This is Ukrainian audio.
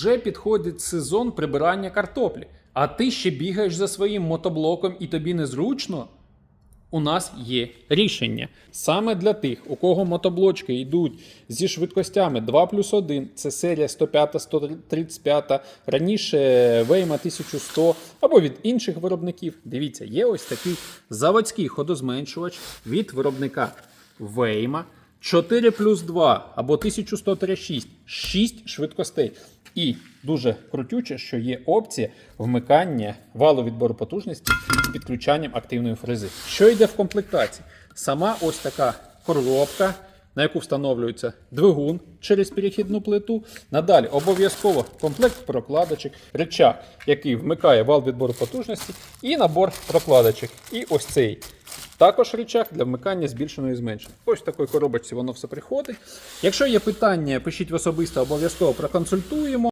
вже підходить сезон прибирання картоплі, а ти ще бігаєш за своїм мотоблоком і тобі незручно. У нас є рішення саме для тих, у кого мотоблочки йдуть зі швидкостями 2 плюс 1, це серія 105, 135, раніше Вейма 1100 або від інших виробників. Дивіться, є ось такий заводський ходозменшувач від виробника Вейма 4 плюс 2 або 1136, 6 швидкостей. І дуже крутюче, що є опція вмикання валу відбору потужності з підключанням активної фрези. Що йде в комплектації? Сама ось така коробка, на яку встановлюється двигун через перехідну плиту. Надалі обов'язково комплект прокладочок, речах, який вмикає вал відбору потужності, і набор прокладочок. І ось цей також рычаг для вмикання збільшеної і зменшеної. Ось в такій коробочці воно все приходить. Якщо є питання, пишіть в особисто, обов'язково проконсультуємо.